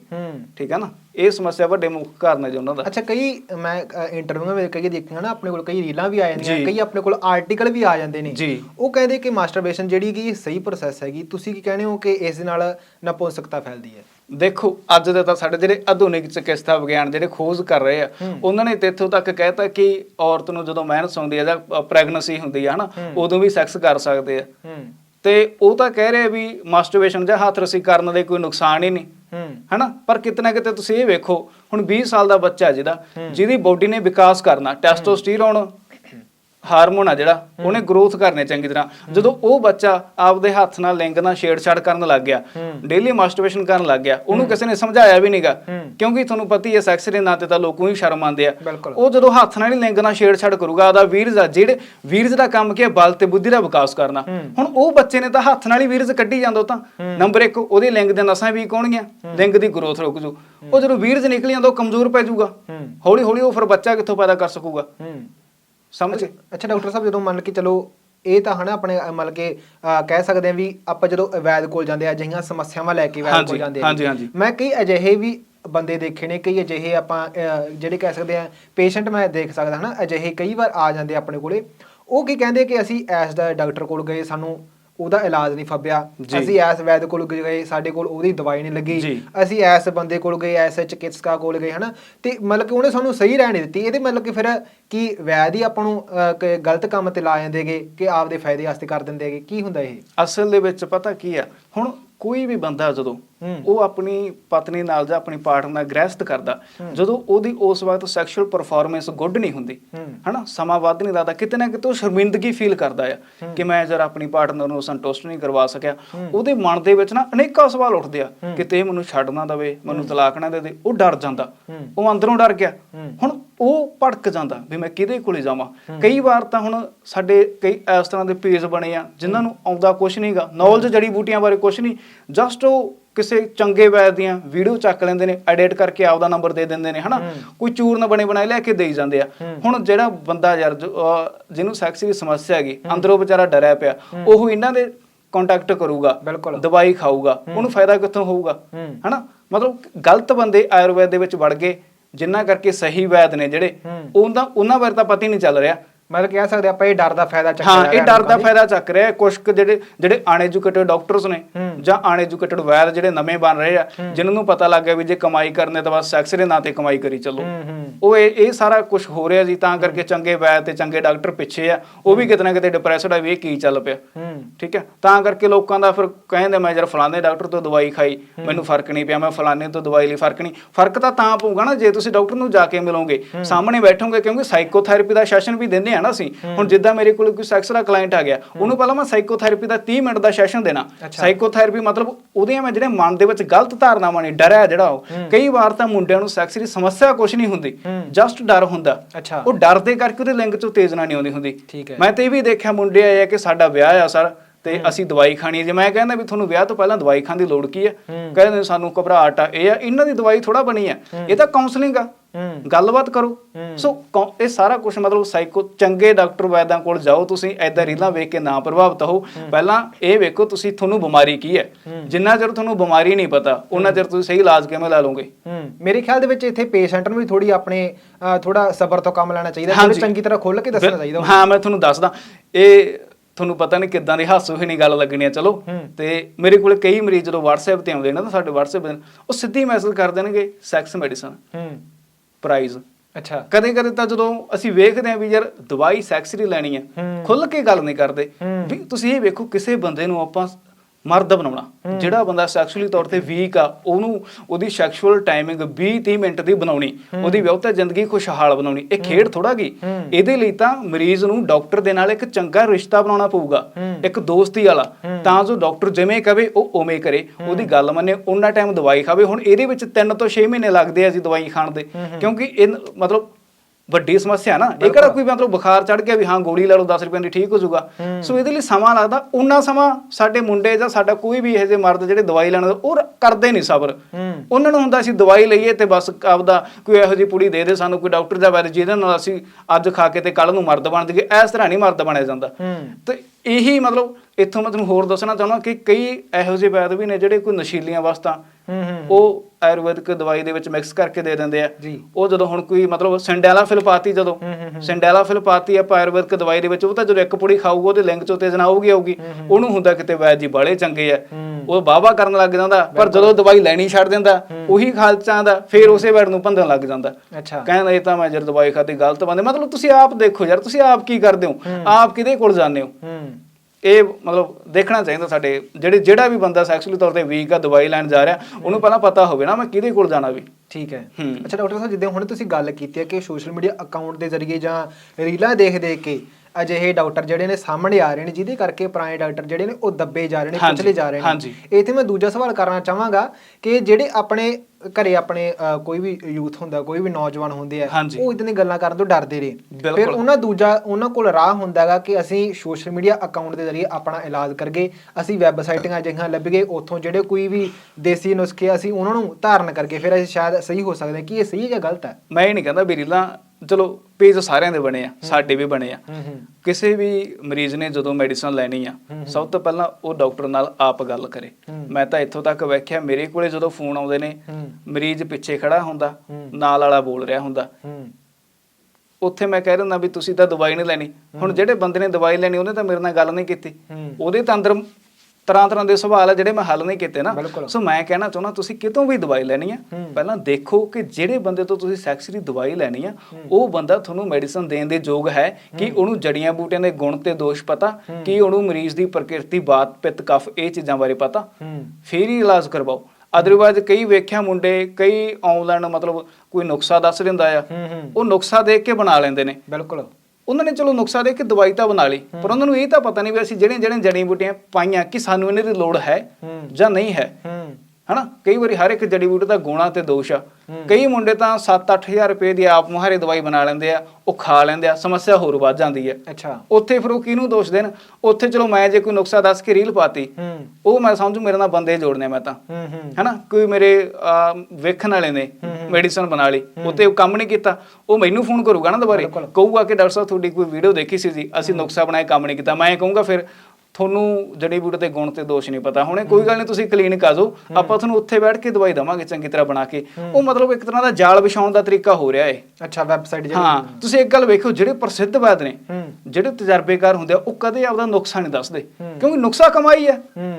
ਠੀਕ ਹੈ ਨਾ? ਇਹ ਸਮੱਸਿਆ ਵੱਡੇ ਮੁੱਖ ਕਾਰਨ ਹੈ ਜੀ ਉਹਨਾਂ ਦਾ। ਅੱਛਾ ਕਈ ਮੈਂ ਇੰਟਰਵਿਊ ਵਿੱਚ ਕਈ ਦੇਖੀਆਂ ਨਾ ਆਪਣੇ ਕੋਲ ਕਈ ਰੀਲਾਂ ਵੀ ਆ ਜਾਂਦੀਆਂ। ਕਈ ਆਪਣੇ ਕੋਲ ਆਰਟੀਕਲ ਵੀ ਆ ਜਾਂਦੇ ਨੇ। ਉਹ ਕਹਿੰਦੇ ਕਿ ਮਾਸਟਰਬੇਸ਼ਨ ਜਿਹੜੀ ਕਿ ਸਹੀ ਪ੍ਰੋਸੈਸ ਹੈਗੀ। ਤੁਸੀਂ ਕੀ ਕਹਿੰਦੇ ਹੋ ਕਿ ਇਸ ਨਾਲ ਨਪੁੰਸਕਤਾ ਫੈਲਦੀ ਹੈ? ਦੇਖੋ ਅੱਜ ਦੇ ਤਾਂ ਸਾਡੇ ਜਿਹੜੇ ਆਧੁਨਿਕ ਚਿਕਿਤਸਾ ਵਿਗਿਆਨ ਜਿਹੜੇ ਖੋਜ ਕਰ ਰਹੇ ਆ ਉਹਨਾਂ ਨੇ ਇੱਥੋਂ ਤੱਕ ਕਹਿਤਾ ਕਿ ਔਰਤ ਨੂੰ ਜਦੋਂ ਮਿਹਨਤ ਹੁੰਦੀ ਹੈ ਜਾਂ ਪ੍ਰੈਗਨੈਂਸੀ ਹੁੰਦੀ ਹੈ ਹਨਾ ਉਦੋਂ ਵੀ ਸੈਕਸ ਕਰ ਸਕਦੇ ਆ। ਤੇ ਉਹ ਤਾਂ ਕਹਿ ਰਹੇ ਵੀ ਮਾਸਟਰਬੇਸ਼ਨ ਜਾਂ ਹੱਥ ਰਸੀ ਕਰਨ ਦੇ ਕੋਈ ਨੁਕਸਾਨ ਹੀ ਨਹੀਂ। ਹਨਾ? ਪਰ ਕਿਤੇ ਨਾ ਕਿਤੇ ਤੁਸੀਂ ਇਹ ਵੇਖੋ ਹੁਣ 20 ਸਾਲ ਦਾ ਬੱਚਾ ਜਿਹਦਾ ਜਿਹਦੀ ਬੋਡੀ ਨੇ ਵਿਕਾਸ ਕਰਨਾ ਟੈਸਟੋਸਟੀਰੋਨ ਹਾਰਮੋਨ ਆ ਜਿਹੜਾ ਉਹਨੇ ਗਰੋਥ ਕਰਨੇ ਚੰਗੀ ਤਰ੍ਹਾਂ। ਜਦੋਂ ਉਹ ਬੱਚਾ ਆਪਦੇ ਹੱਥ ਨਾਲ ਲਿੰਗ ਨਾਲ ਛੇੜਛਾੜ ਕਰਨ ਲੱਗ ਗਿਆ ਡੇਲੀ ਮਾਸਟਰਬੇਸ਼ਨ ਕਰਨ ਲੱਗ ਗਿਆ ਉਹਨੂੰ ਕਿਸੇ ਨੇ ਸਮਝਾਇਆ ਵੀ ਨਹੀਂਗਾ ਕਿਉਂਕਿ ਤੁਹਾਨੂੰ ਪਤਾ ਹੀ ਹੈ ਸੈਕਸ ਦੇ ਨਾਂ ਤੇ ਤਾਂ ਲੋਕੋਂ ਹੀ ਸ਼ਰਮ ਆਉਂਦੇ ਆ। ਉਹ ਜਦੋਂ ਹੱਥ ਨਾਲ ਹੀ ਲਿੰਗ ਨਾਲ ਛੇੜਛਾੜ ਕਰੂਗਾ ਆਦਾ ਵੀਰਜ ਆ ਜਿਹੜੇ ਵੀਰਜ ਦਾ ਕੰਮ ਕੀ ਹੈ ਬਲ ਤੇ ਬੁੱਧੀ ਦਾ ਵਿਕਾਸ ਕਰਨਾ। ਹੁਣ ਉਹ ਬੱਚੇ ਨੇ ਤਾਂ ਹੱਥ ਨਾਲ ਹੀ ਵੀਰਜ ਕੱਢੀ ਜਾਂਦਾ ਤਾਂ। ਨੰਬਰ 1 ਉਹਦੀ ਲਿੰਗ ਦੇ ਨਸਾਂ ਵੀ ਹੋਣਗੀਆਂ ਲਿੰਗ ਦੀ ਗਰੋਥ ਰੁਕ ਜੂ। ਉਹ ਜਦੋਂ ਵੀਰਜ ਨਿਕਲ ਜਾਂਦਾ ਉਹ ਕਮਜ਼ੋਰ ਪੈ ਜਾਊਗਾ ਹੌਲੀ ਹੌਲੀ ਉਹ ਫਿਰ ਬੱਚਾ ਕਿੱਥੋਂ ਪੈਦਾ ਕਰ ਸਕੂਗਾ? ਸਮਝ ਅੱਛਾ ਡਾਕਟਰ ਸਾਹਿਬ ਜਦੋਂ ਮੰਨ ਕੇ ਚਲੋ ਇਹ ਤਾਂ ਹਨਾ ਆਪਣੇ ਮੰਨ ਕੇ ਕਹਿ ਸਕਦੇ ਆ ਵੀ ਆਪਾਂ ਜਦੋਂ ਵੈਦ ਕੋਲ ਜਾਂਦੇ ਆ ਅਜਿਹੀਆਂ ਸਮੱਸਿਆਵਾਂ ਲੈ ਕੇ ਵੈਦ ਹਾਂਜੀ, ਕੋਲ ਜਾਂਦੇ ਹਾਂਜੀ, ਹਾਂਜੀ। ਮੈਂ ਕਈ ਅਜਿਹੇ ਵੀ ਬੰਦੇ ਦੇਖੇ ਨੇ ਕਈ ਅਜਿਹੇ ਆਪਾਂ ਜਿਹੜੇ ਕਹਿ ਸਕਦੇ ਆ ਪੇਸ਼ੈਂਟ ਮੈਂ ਦੇਖ ਸਕਦਾ ਹਨਾ ਅਜਿਹੇ ਕਈ ਵਾਰ ਆ ਜਾਂਦੇ ਆਪਣੇ ਕੋਲੇ ਉਹ ਕੀ ਕਹਿੰਦੇ ਕਿ ਅਸੀਂ ਐਸ ਦਾ ਡਾਕਟਰ ਕੋਲ ਗਏ ਸਾਨੂੰ ਉਹਦਾ ਇਲਾਜ ਨਹੀਂ ਫੱਬਿਆ। ਅਸੀਂ ਐਸ ਵੈਦ ਕੋਲ ਗਏ ਸਾਡੇ ਕੋਲ ਉਹਦੀ ਦਵਾਈ ਨਹੀਂ ਲੱਗੀ। ਅਸੀਂ ਐਸ ਬੰਦੇ ਕੋਲ ਗਏ ਐਸ ਚਿਕਿਤਸਕਾ ਕੋਲ ਗਏ ਹਨਾ? ਤੇ ਮਤਲਬ ਕਿ ਉਹਨੇ ਸਾਨੂੰ ਸਹੀ ਰਹਿ ਨਹੀਂ ਦਿੱਤੀ। ਇਹਦੇ ਮਤਲਬ ਕਿ ਫਿਰ ਕੀ ਵੈਦ ਹੀ ਆਪਾਂ ਨੂੰ ਗਲਤ ਕੰਮ ਤੇ ਲਾ ਜਾਂਦੇਗੇ ਕਿ ਆਪਦੇ ਫਾਇਦੇ ਵਾਸਤੇ ਕਰ ਦਿੰਦੇਗੇ? ਕੀ ਹੁੰਦਾ ਇਹ? ਅਸਲ ਦੇ ਵਿੱਚ ਪਤਾ ਕੀ ਆ? ਹੁਣ ਕੋਈ ਵੀ ਬੰਦਾ ਜਦੋਂ। ਉਹ ਆਪਣੀ ਪਤਨੀ ਨਾਲ ਜਾਂ ਆਪਣੀ ਪਾਰਟਨਰ ਨਾਲ ਗ੍ਰਹਿਸਥ ਕਰਦਾ ਜਦੋਂ ਉਹਦੀ ਉਸ ਵਕਤ ਸੈਕਸ਼ੂਅਲ ਪਰਫਾਰਮੈਂਸ ਗੁੱਡ ਨਹੀਂ ਹੁੰਦੀ। ਹਨਾ ਸਮਾਂ ਵੱਧ ਨਹੀਂ ਲੱਗਦਾ ਕਿਤੇ ਨਾ ਕਿਤੇ ਉਹ ਸ਼ਰਮਿੰਦਗੀ ਫੀਲ ਕਰਦਾ ਆ ਕਿ ਮੈਂ ਜਰ ਆਪਣੀ ਪਾਰਟਨਰ ਨੂੰ ਸੰਤੁਸ਼ਟ ਨਹੀਂ ਕਰਵਾ ਸਕਿਆ। ਉਹਦੇ ਮਨ ਦੇ ਵਿੱਚ ਨਾ ਅਨੇਕਾਂ ਸਵਾਲ ਉੱਠਦੇ ਆ ਕਿਤੇ ਮੈਨੂੰ ਛੱਡ ਨਾ ਦੇਵੇ ਮੈਨੂੰ ਤਲਾਕ ਨਾ ਦੇ ਦੇ ਉਹ ਡਰ ਜਾਂਦਾ। ਉਹ ਅੰਦਰੋਂ ਡਰ ਗਿਆ। ਹੁਣ ਉਹ ਭੜਕ ਜਾਂਦਾ ਵੀ ਮੈਂ ਕਿਹਦੇ ਕੋਲੇ ਜਾਵਾਂ। ਕਈ ਵਾਰ ਤਾਂ ਹੁਣ ਸਾਡੇ ਕਈ ਇਸ ਤਰ੍ਹਾਂ ਦੇ ਪੇਜ ਬਣੇ ਆ ਜਿਨ੍ਹਾਂ ਨੂੰ ਆਉਂਦਾ ਕੁਝ ਨਹੀਂਗਾ ਨੌਲੇਜ ਜੜੀ ਬੂਟੀਆਂ ਬਾਰੇ ਕੁਝ ਨਹੀਂ ਜਸਟ ਉਹ ਕਿਸੇ ਚੰਗੇ ਵੈਦ ਦੀਆਂ ਵੀਡੀਓ ਚੱਕ ਲੈਂਦੇ ਨੇ ਐਡਿਟ ਕਰਕੇ ਆਪਦਾ ਨੰਬਰ ਦੇ ਦਿੰਦੇ ਨੇ ਹਨਾ? ਕੋਈ ਚੂਰਨ ਬਣੇ ਬਣਾਏ ਲੈ ਕੇ ਦੇਈ ਜਾਂਦੇ ਆ। ਹੁਣ ਜਿਹੜਾ ਬੰਦਾ ਯਾਰ ਜਿਹਨੂੰ ਸੈਕਸ ਦੀ ਸਮੱਸਿਆ ਹੈਗੀ ਅੰਦਰੋਂ ਵਿਚਾਰਾ ਡਰਿਆ ਪਿਆ ਉਹ ਇਹਨਾਂ ਦੇ ਕੰਟੈਕਟ ਕਰੂਗਾ। ਦਵਾਈ ਖਾਊਗਾ ਉਹਨੂੰ ਫਾਇਦਾ ਕਿੱਥੋਂ ਹੋਊਗਾ। ਹਨਾ? ਮਤਲਬ ਗਲਤ ਬੰਦੇ ਆਯੁਰਵੈਦ ਦੇ ਵਿੱਚ ਵੜ ਗਏ ਜਿਨ੍ਹਾਂ ਕਰਕੇ ਸਹੀ ਵੈਦ ਨੇ ਜਿਹੜੇ। ਉਹਨਾਂ ਉਹਨਾਂ ਬਾਰੇ ਤਾਂ ਪਤਾ ਹੀ ਨਹੀਂ ਚੱਲ ਰਿਹਾ। ਮਤਲਬ ਕਹਿ ਸਕਦੇ ਆਪਾਂ ਇਹ ਡਰ ਦਾ ਫਾਇਦਾ ਚੱਕ ਹਾਂ ਰਿਹਾ ਇਹ ਡਰ ਦਾ। ਫਾਇਦਾ ਚੱਕ ਰਿਹਾ ਕੁਝ ਜਿਹੜੇ ਜਿਹੜੇ ਅਨਐਜੂਕੇਟਡ ਡਾਕਟਰਸ ਨੇ ਹੂੰ। ਜਾਂ ਅਨਐਜੂਕੇਟਡ ਵੈਦ ਜਿਹੜੇ ਨਵੇਂ ਬਣ ਰਹੇ ਆ ਜਿਨ੍ਹਾਂ ਨੂੰ ਪਤਾ ਲੱਗ ਗਿਆ ਵੀ ਜੇ ਕਮਾਈ ਕਰਨੇ ਤਾਂ ਬਸ ਸੈਕਸ ਦੇ ਨਾਂ ਤੇ ਕਮਾਈ ਕਰੀ ਚੱਲੋ। ਹੂੰ ਹੂੰ। ਉਹ ਇਹ ਇਹ ਸਾਰਾ ਕੁਝ ਹੋ ਰਿਹਾ ਜੀ ਤਾਂ ਕਰਕੇ ਚੰਗੇ ਵੈਦ ਤੇ ਚੰਗੇ ਡਾਕਟਰ ਪਿੱਛੇ ਆ। ਉਹ ਵੀ ਕਿਤੇ ਨਾ ਕਿਤੇ ਡਿਪਰੈਸਡ ਆ ਵੀ ਇਹ ਕੀ ਚੱਲ ਪਿਆ। ਹੂੰ। ਠੀਕ ਹੈ? ਤਾਂ ਕਰਕੇ ਲੋਕਾਂ ਦਾ ਫਿਰ ਕਹਿੰਦੇ ਮੈਂ ਜਰ ਫਲਾਣੇ ਡਾਕਟਰ ਤੋਂ ਦਵਾਈ ਖਾਈ ਮੈਨੂੰ ਫ਼ਰਕ ਨਹੀਂ ਪਿਆ ਮੈਂ ਫਲਾਣੇ ਤੋਂ ਦਵਾਈ ਲਈ ਫ਼ਰਕ ਨਹੀਂ। ਫ਼ਰਕ ਤਾਂ ਤਾਂ ਪਊਗਾ ਨਾ ਜੇ ਤੁਸੀਂ ਡਾਕਟਰ ਨੂੰ ਜਾ ਕੇ ਮਿਲੋਗੇ ਸਾਹਮਣੇ ਬੈਠੋਗੇ ਕਿਉਂਕਿ ਸਾਈਕੋਥੈਰੇਪੀ ਦਾ ਸੈਸ਼ਨ ਵੀ ਦਿੰਦੇ ਆ ਨਾ ਅਸੀਂ। ਹੁਣ ਜਿੱਦਾਂ ਮੇਰੇ ਕੋਲ ਕੋਈ ਸੈਕਸ ਦਾ ਕਲਾਇੰਟ ਆ ਗਿਆ ਉਹਨੂੰ ਪਹਿਲਾਂ ਮੈਂ ਸਾਈਕੋਥੈਰੇਪੀ ਦਾ 30 ਮਿੰਟ ਦਾ ਸੈਸ਼ਨ ਦੇਣਾ। ਸਾਈਕੋਥੈਰੇਪੀ ਮਤਲਬ ਉਹਦੀਆਂ ਮੈਂ ਜਿਹੜੇ ਮਨ ਦੇ ਵਿੱਚ ਗਲਤ ਧਾਰਨਾਵਾਂ ਨੇ ਡਰ ਹੈ ਜਿਹੜਾ ਉਹ। ਕਈ ਵਾਰ ਤਾਂ ਮੁੰਡਿਆਂ ਨੂੰ ਸੈਕਸ ਦੀ ਸਮੱਸਿਆ ਕੁਝ ਨਹੀਂ ਹੁੰਦੀ। ਜਸਟ ਡਰ ਹੁੰਦਾ। ਉਹ ਡਰ ਦੇ ਕਰਕੇ ਉਹਦੇ ਲਿੰਗ ਚੋਂ ਤੇਜ਼ਨਾ ਨਹੀਂ ਆਉਂਦੀ ਹੁੰਦੀ। ਮੈਂ ਤੇ ਇਹ ਵੀ ਦੇਖਿਆ ਮੁੰਡੇ ਆਏ ਆ ਕਿ ਸਾਡਾ ਵਿਆਹ ਆ ਸਰ ਤੇ ਅਸੀਂ ਦਵਾਈ ਖਾਣੀ ਜੇ। ਮੈਂ ਕਹਿੰਦਾ ਵੀ ਤੁਹਾਨੂੰ ਵਿਆਹ ਤੋਂ ਪਹਿਲਾਂ ਦਵਾਈ ਖਾਣ ਦੀ ਲੋੜ ਕੀ ਹੈ। ਕਹਿੰਦੇ ਸਾਨੂੰ ਘਬਰਾਹਟ ਆ। ਇਹ ਆ ਇਹਨਾਂ ਦੀ ਦਵਾਈ ਥੋੜਾ ਬਣੀ ਆ ਇਹ ਤਾਂ ਕਾਉਂਸਲਿੰਗ ਆ। ਗੱਲਬਾਤ ਕਰੋ। ਸੋ ਇਹ ਸਾਰਾ ਕੁਝ ਮਤਲਬ ਸਾਈਕੋ ਚੰਗੇ ਡਾਕਟਰ ਵੈਦਾਂ ਕੋਲ ਜਾਓ ਤੁਸੀਂ ਐਦਾਂ ਰੀਲਾਂ ਵੇਖ ਕੇ ਨਾ ਪ੍ਰਭਾਵਿਤ ਹੋ। ਪਹਿਲਾਂ ਇਹ ਵੇਖੋ ਤੁਸੀਂ ਤੁਹਾਨੂੰ ਬਿਮਾਰੀ ਕੀ ਹੈ। ਜਿੰਨਾ ਚਿਰ ਤੁਹਾਨੂੰ ਬਿਮਾਰੀ ਨਹੀਂ ਪਤਾ ਉਹਨਾਂ ਚਿਰ ਤੁਸੀਂ ਸਹੀ ਇਲਾਜ ਕਿਵੇਂ ਲੈ ਲਓਗੇ। ਮੇਰੇ ਖਿਆਲ ਦੇ ਵਿੱਚ ਇੱਥੇ ਪੇਸ਼ੈਂਟ ਨੂੰ ਵੀ ਥੋੜੀ ਆਪਣੇ ਥੋੜਾ ਸਬਰ ਤੋਂ ਕੰਮ ਲੈਣਾ ਚਾਹੀਦਾ। ਥੋੜੀ। ਚੰਗੀ ਤਰ੍ਹਾਂ ਖੁੱਲ ਕੇ ਦੱਸਣਾ ਚਾਹੀਦਾ ਹਾਂ ਮੈਂ ਤੁਹਾਨੂੰ ਦੱਸਦਾ। ਇਹ ਤੁਹਾਨੂੰ ਪਤਾ ਨਹੀਂ ਕਿੱਦਾਂ ਦੀ ਹਾਸੋ ਹੀ ਨਹੀਂ ਗੱਲ ਲੱਗਣੀ ਆ ਚਲੋ। ਤੇ ਮੇਰੇ ਕੋਲ ਕਈ ਮਰੀਜ਼ ਜਦੋਂ WhatsApp ਤੇ ਆਉਂਦੇ ਨੇ ਨਾ ਸਾਡੇ WhatsApp ਤੇ ਉਹ ਸਿੱਧੀ ਮੈਸੇਜ ਕਰ ਦੇਣਗੇ ਸੈਕਸ ਮੈਡੀਸਨ ਹੂੰ ਪ੍ਰਾਈਸ ਅੱਛਾ ਕਦੇ ਕਦੇ ਤਾਂ ਜਦੋਂ ਅਸੀਂ ਵੇਖਦੇ ਹਾਂ ਵੀ ਯਾਰ ਦਵਾਈ ਸੈਕਸ ਦੀ ਲੈਣੀ ਹੈ। ਖੁੱਲ ਕੇ ਗੱਲ ਨਹੀਂ ਕਰਦੇ। ਵੀ ਤੁਸੀਂ ਇਹ ਵੇਖੋ ਕਿਸੇ ਬੰਦੇ ਨੂੰ ਆਪਾਂ ਮਰਦ ਬਣਾਉਣਾ। ਜਿਹੜਾ ਬੰਦਾ ਸੈਕਸ਼ੂਅਲੀ ਤੌਰ ਤੇ ਵੀਕ ਆ ਉਹਨੂੰ ਉਹਦੀ ਸੈਕਸ਼ੂਅਲ ਟਾਈਮਿੰਗ 20 30 ਮਿੰਟ ਦੀ ਬਣਾਉਣੀ ਉਹਦੀ ਵਿਆਹਤਾ ਜ਼ਿੰਦਗੀ ਖੁਸ਼ਹਾਲ ਬਣਾਉਣੀ ਇਹ ਖੇਡ ਥੋੜਾ ਗਈ। ਇਹਦੇ ਲਈ ਤਾਂ ਮਰੀਜ਼ ਨੂੰ ਡਾਕਟਰ ਦੇ ਨਾਲ ਇੱਕ ਚੰਗਾ ਰਿਸ਼ਤਾ ਬਣਾਉਣਾ ਪਊਗਾ। ਇੱਕ ਦੋਸਤੀ ਵਾਲਾ। ਤਾਂ ਜੋ ਡਾਕਟਰ ਜਿਵੇਂ ਕਵੇ ਉਹ ਉਵੇਂ ਕਰੇ। ਉਹਦੀ ਗੱਲ ਮੰਨੇ ਉਹਨਾਂ ਟਾਈਮ ਦਵਾਈ ਖਾਵੇ। ਹੁਣ ਇਹਦੇ ਵਿੱਚ 3 ਤੋਂ 6 ਮਹੀਨੇ ਲੱਗਦੇ ਆ ਜੀ ਦਵਾਈ ਖਾਣ ਦੇ। ਕਿਉਂਕਿ ਇਹ ਮਤਲਬ ਵੱਡੀ ਸਮੱਸਿਆ ਨਾ ਇਹ ਕਿਹੜਾ ਕੋਈ ਮਤਲਬ ਬੁਖਾਰ ਚੜ ਗਿਆ ਵੀ ਹਾਂ ਗੋਲੀ ਲੈ ਲਓ 10 ਰੁਪਏ ਦੀ ਠੀਕ ਹੋ ਜਾਊਗਾ। ਸੋ ਇਹਦੇ ਲਈ ਸਮਾਂ ਲੱਗਦਾ ਉਹਨਾਂ ਸਮਾਂ ਸਾਡੇ ਮੁੰਡੇ ਜਾਂ ਸਾਡਾ ਕੋਈ ਵੀ ਇਹੋ ਜਿਹੇ ਮਰਦ ਜਿਹੜੇ ਦਵਾਈ ਲੈਣ ਉਹ ਕਰਦੇ ਨਹੀਂ ਸਬਰ। ਉਹਨਾਂ ਨੂੰ ਹੁੰਦਾ ਸੀ ਦਵਾਈ ਲਈਏ ਤੇ ਬਸ ਆਪਦਾ ਕੋਈ ਇਹੋ ਜਿਹੀ ਪੁੜੀ ਦੇ ਦੇ ਸਾਨੂੰ ਕੋਈ ਡਾਕਟਰ ਦਾ ਵੈਦ ਜਿਹਦੇ ਨਾਲ ਅਸੀਂ ਅੱਜ ਖਾ ਕੇ ਤੇ ਕੱਲ ਨੂੰ ਮਰਦ ਬਣ ਜਾਈਏ ਇਸ ਤਰ੍ਹਾਂ ਨਹੀਂ ਮਰਦ ਬਣਿਆ ਜਾਂਦਾ। ਤੇ ਇਹੀ ਮਤਲਬ ਇੱਥੋਂ ਮੈਂ ਤੁਹਾਨੂੰ ਹੋਰ ਦੱਸਣਾ ਚਾਹੁੰਦਾ ਕਿ ਕਈ ਇਹੋ ਜਿਹੇ ਵੈਦ ਵੀ ਨੇ ਜਿਹੜੇ ਕੋਈ ਨਸ਼ੀਲੀਆਂ ਵਸਤਾਂ ਉਹ ਆਯੁਰਵੈਦਿਕ ਦਵਾਈ ਦੇ ਵਿੱਚ ਮਿਕਸ ਕਰਕੇ ਦੇ ਦਿੰਦੇ ਆ। ਉਹ ਜਦੋਂ ਹੁਣ ਕੋਈ ਮਤਲਬ ਸਿੰਡੈਲਾ ਫਿਲ ਪਾਤੀ ਜਦੋਂ। ਸਿੰਡੈਲਾ ਫਿਲ ਪਾਤੀ ਆਪਾਂ ਆਯੁਰਵੈਦਿਕ ਦਵਾਈ ਦੇ ਵਿੱਚ ਉਹ ਤਾਂ ਜਦੋਂ ਇੱਕ ਪੁੜੀ ਖਾਊਗਾ ਉਹਦੇ ਲਿੰਗ ਚੋਂ ਤੇਜ਼ ਨਾ ਆਊਗੀ। ਆਊਗੀ ਉਹਨੂੰ ਹੁੰਦਾ ਕਿਤੇ ਵੈਦ ਜੀ ਬਾਲੇ ਚੰਗੇ ਆ। ਉਹ ਬਾਬਾ ਕਰਨ ਲੱਗ ਜਾਂਦਾ ਪਰ ਜਦੋਂ ਦਵਾਈ ਲੈਣੀ ਛੱਡ ਦਿੰਦਾ ਉਹੀ ਖਾਲਚਾਂ ਦਾ ਫਿਰ ਉਸੇ ਵੈਡ ਨੂੰ ਭੰਦਣ ਲੱਗ ਜਾਂਦਾ। ਅੱਛਾ। ਕਹਿੰਦਾ ਇਹ ਤਾਂ ਮੈਂ ਜਦ ਦਵਾਈ ਖਾਦੀ ਗਲਤ ਬੰਦੇ ਮਤਲਬ ਤੁਸੀਂ ਆਪ ਦੇਖੋ ਯਾਰ ਤੁਸੀਂ ਆਪ ਕੀ ਕਰਦੇ ਹੋ? ਆਪ ਕਿਹਦੇ ਕੋਲ ਜਾਂਦੇ ਹੂੰ। ਇਹ ਮਤਲਬ ਦੇਖਣਾ ਚਾਹੀਦਾ ਸਾਡੇ ਜਿਹੜੇ ਜਿਹੜਾ ਵੀ ਬੰਦਾ ਸੈਕਸੁਅਲੀ ਤੌਰ ਤੇ ਵੀਕ ਆ ਦਵਾਈ ਲੈਣ ਜਾ ਰਿਹਾ ਉਹਨੂੰ ਪਹਿਲਾਂ ਪਤਾ ਹੋਵੇ ਨਾ ਮੈਂ ਕਿਹਦੇ ਕੋਲ ਜਾਣਾ ਵੀ ਠੀਕ ਹੈ। ਅੱਛਾ ਡਾਕਟਰ ਸਾਹਿਬ ਜਿੱਦਾਂ ਹੁਣ ਤੁਸੀਂ ਗੱਲ ਕੀਤੀ ਹੈ ਕਿ ਸੋਸ਼ਲ ਮੀਡੀਆ ਅਕਾਊਂਟ ਦੇ ਜ਼ਰੀਏ ਜਾਂ ਰੀਲਾਂ ਦੇਖ ਦੇਖ ਕੇ ਅਜਿਹੇ ਡਾਕਟਰ ਜਿਹੜੇ ਨੇ ਸਾਹਮਣੇ ਆ ਰਹੇ ਨੇ ਜਿਹਦੇ ਕਰਕੇ ਪੁਰਾਣੇ ਡਾਕਟਰ ਜਿਹੜੇ ਨੇ ਉਹ ਦੱਬੇ ਜਾ ਰਹੇ ਨੇ ਕੁਚਲੇ ਜਾ ਰਹੇ। ਨੇ ਇੱਥੇ ਮੈਂ ਦੂਜਾ ਸਵਾਲ ਕਰਨਾ ਚਾਹਾਂਗਾ ਕਿ ਜਿਹੜੇ ਆਪਣੇ ਘਰੇ ਆਪਣੇ ਕੋਈ ਵੀ ਯੂਥ ਹੁੰਦਾ ਕੋਈ ਵੀ ਨੌਜਵਾਨ ਹੁੰਦੇ ਆ। ਉਹ ਇਦਾਂ ਦੀ ਗੱਲਾਂ ਕਰਨ ਤੋਂ ਡਰਦੇ ਨੇ ਫਿਰ। ਉਹਨਾਂ ਦੂਜਾ ਉਹਨਾਂ ਕੋਲ ਰਾਹ ਹੁੰਦਾਗਾ ਕਿ ਅਸੀਂ ਸੋਸ਼ਲ ਮੀਡੀਆ ਅਕਾਊਂਟ ਦੇ ਜ਼ਰੀਏ ਆਪਣਾ ਇਲਾਜ ਕਰਗੇ ਅਸੀਂ ਵੈਬਸਾਈਟਾਂ ਜਿਹੀਆਂ ਲੱਭਗੇ ਉੱਥੋਂ ਜਿਹੜੇ ਕੋਈ ਵੀ ਦੇਸੀ ਨੁਸਖੇ ਅਸੀਂ ਉਹਨਾਂ ਨੂੰ ਧਾਰਨ ਕਰਕੇ ਫਿਰ ਅਸੀਂ ਸ਼ਾਇਦ ਸਹੀ ਹੋ ਸਕਦੇ ਕਿ ਇਹ ਸਹੀ ਹੈ ਜਾਂ ਗਲਤ ਹੈ ਮੈਂ ਇਹ ਨਹੀਂ ਕਹਿੰਦਾ ਵੀ ਰੀਲਾਂ ਚਲੋ ਪੇਜ ਸਾਰਿਆਂ ਦੇ ਬਣੇ ਆ ਸਾਡੇ ਵੀ ਬਣੇ ਆ। ਕਿਸੇ ਵੀ ਮਰੀਜ਼ ਨੇ ਜਦੋਂ ਮੈਡੀਸਨ ਲੈਣੀ ਆ ਸਭ ਤੋਂ ਪਹਿਲਾਂ ਉਹ ਡਾਕਟਰ ਨਾਲ ਆਪ ਗੱਲ ਕਰੇ। ਮੈਂ ਤਾਂ ਇੱਥੋਂ ਤੱਕ ਵੇਖਿਆ ਮੇਰੇ ਕੋਲੇ ਜਦੋਂ ਫੋਨ ਆਉਂਦੇ ਨੇ ਮਰੀਜ਼ ਪਿੱਛੇ ਖੜਾ ਹੁੰਦਾ। ਨਾਲ ਵਾਲਾ ਬੋਲ ਰਿਹਾ ਹੁੰਦਾ। ਉੱਥੇ ਮੈਂ ਕਹਿ ਦਿੰਦਾ ਵੀ ਤੁਸੀਂ ਤਾਂ ਦਵਾਈ ਨਹੀਂ ਲੈਣੀ। ਹੁਣ ਜਿਹੜੇ ਬੰਦੇ ਨੇ ਦਵਾਈ ਲੈਣੀ ਉਹਨੇ ਤਾਂ ਮੇਰੇ ਨਾਲ ਗੱਲ ਨਹੀਂ ਕੀਤੀ। ਉਹਦੇ ਤਾਂ ਅੰਦਰ ਤਰ੍ਹਾਂ ਤਰ੍ਹਾਂ ਦੇ ਸਵਾਲ ਆ ਜਿਹੜੇ ਮੈਂ ਹੱਲ ਨਹੀਂ ਕੀਤੇ ਨਾ। ਸੋ ਮੈਂ ਕਹਿਣਾ ਚਾਹੁੰਦਾ ਤੁਸੀਂ ਕਿਤੋਂ ਵੀ ਦਵਾਈ ਲੈਣੀ ਆ। ਪਹਿਲਾਂ ਦੇਖੋ ਕਿ ਜਿਹੜੇ ਬੰਦੇ ਤੋਂ ਤੁਸੀਂ ਸੈਕਸ ਦੀ ਦਵਾਈ ਲੈਣੀ ਆ ਉਹ ਬੰਦਾ ਤੁਹਾਨੂੰ ਮੈਡੀਸਨ ਦੇਣ ਦੇ ਯੋਗ ਹੈ ਕਿ ਉਹਨੂੰ ਜੜੀਆਂ ਬੂਟੀਆਂ ਦੇ ਗੁਣ ਤੇ ਦੋਸ਼ ਪਤਾ ਕਿ ਉਹਨੂੰ ਮਰੀਜ਼ ਦੀ ਪ੍ਰਕਿਰਤੀ ਬਾਤ ਪਿੱਤ ਕਫ ਇਹ ਚੀਜ਼ਾਂ ਬਾਰੇ ਪਤਾ। ਫਿਰ ਹੀ ਇਲਾਜ ਕਰਵਾਓ। ਅਦਰਵਾਇਜ਼ ਕਈ ਵੇਖਿਆ ਮੁੰਡੇ ਕਈ ਆਨਲਾਈਨ ਮਤਲਬ ਕੋਈ ਨੁਕਸਾ ਦੱਸ ਦਿੰਦਾ ਆ। ਉਹ ਨੁਕਸਾ ਦੇਖ ਕੇ ਬਣਾ ਲੈਂਦੇ ਨੇ। ਬਿਲਕੁਲ। ਉਹਨਾਂ ਨੇ ਚਲੋ ਨੁਕਸਾ ਦੇਖ ਕੇ ਦਵਾਈ ਤਾਂ ਬਣਾ ਲਈ ਪਰ ਉਹਨਾਂ ਨੂੰ ਇਹ ਤਾਂ ਪਤਾ ਨਹੀਂ ਵੀ ਅਸੀਂ ਜਿਹੜੀਆਂ ਜਿਹੜੀਆਂ ਜੜੀ ਬੂਟੀਆਂ ਪਾਈਆਂ ਕਿ ਸਾਨੂੰ ਇਹਨਾਂ ਦੀ ਲੋੜ ਹੈ ਜਾਂ ਨਹੀਂ ਹੂੰ। ਹਨਾ? ਕਈ ਵਾਰੀ ਹਰ ਇੱਕ ਜੜੀ ਬੂਟੀ ਦਾ ਗੁਣਾ ਤੇ ਦੋਸ਼ ਆ। ਕਈ ਮੁੰਡੇ ਤਾਂ 7-8000 ਰੁਪਏ ਦੀ ਆਪ ਮੁਹਾਰੇ ਦਵਾਈ ਬਣਾ ਲੈਂਦੇ ਆ ਉਹ ਖਾ ਲੈਂਦੇ ਆ ਸਮੱਸਿਆ ਹੋਰ ਵੱਧ ਜਾਂਦੀ ਹੈ ਅੱਛਾ। ਉੱਥੇ ਫਿਰ ਉਹ ਕਿਹਨੂੰ ਦੋਸ਼ ਦੇਣ? ਉੱਥੇ ਚਲੋ ਮੈਂ ਜੇ ਕੋਈ ਨੁਕਸਾ ਦੱਸ ਕੇ ਰੀਲ ਪਾਤੀ ਉਹ ਮੈਂ ਸਮਝੂ ਮੇਰੇ ਨਾਲ ਬੰਦੇ ਜੋੜਨੇ ਮੈਂ ਤਾਂ। ਹਨਾ? ਕੋਈ ਮੇਰੇ ਵੇਖਣ ਵਾਲੇ ਨੇ ਮੈਡੀਸਨ ਬਣਾ ਲਈ ਉੱਤੇ ਉਹ ਕੰਮ ਨਹੀਂ ਕੀਤਾ ਉਹ ਮੈਨੂੰ ਫੋਨ ਕਰੂਗਾ ਨਾ ਦੁਬਾਰੇ। ਕਹੂਗਾ ਕਿ ਡਾਕਟਰ ਸਾਹਿਬ ਤੁਹਾਡੀ ਕੋਈ ਵੀਡੀਓ ਦੇਖੀ ਸੀ ਜੀ ਅਸੀਂ ਨੁਕਸਾ ਬਣਾਏ ਕੰਮ ਨਹੀਂ ਕੀਤਾ। ਮੈਂ ਕਹੂੰਗਾ ਫਿਰ ਤੁਹਾਨੂੰ ਜੜੀ ਬੂਟੀ ਦੇ ਗੁਣ ਤੇ ਦੋਸ਼ ਨਹੀਂ ਪਤਾ। ਹੁਣੇ ਕੋਈ ਗੱਲ ਨਹੀਂ ਤੁਸੀਂ ਕਲੀਨਿਕ ਆ ਜਾਓ ਆਪਾਂ ਤੁਹਾਨੂੰ ਉੱਥੇ ਬੈਠ ਕੇ ਦਵਾਈ ਦਵਾਂਗੇ ਚੰਗੀ ਤਰ੍ਹਾਂ ਬਣਾ ਕੇ। ਉਹ ਮਤਲਬ ਇੱਕ ਤਰ੍ਹਾਂ ਦਾ ਜਾਲ ਵਿਛਾਉਣ ਦਾ ਤਰੀਕਾ ਹੋ ਰਿਹਾ ਏ। ਅੱਛਾ ਵੈਬਸਾਈਟ ਜਿਹੜੀ ਹਾਂ ਤੁਸੀਂ ਇੱਕ ਗੱਲ ਵੇਖੋ ਜਿਹੜੇ ਪ੍ਰਸਿੱਧ ਵੈਦ ਨੇ ਜਿਹੜੇ ਤਜਰਬੇਕਾਰ ਹੁੰਦੇ ਆ ਉਹ ਕਦੇ ਆਪਦਾ ਨੁਕਸਾ ਨਹੀਂ ਦੱਸਦੇ। ਕਿਉਂਕਿ ਨੁਕਸਾ ਕਮਾਈ ਹੈ।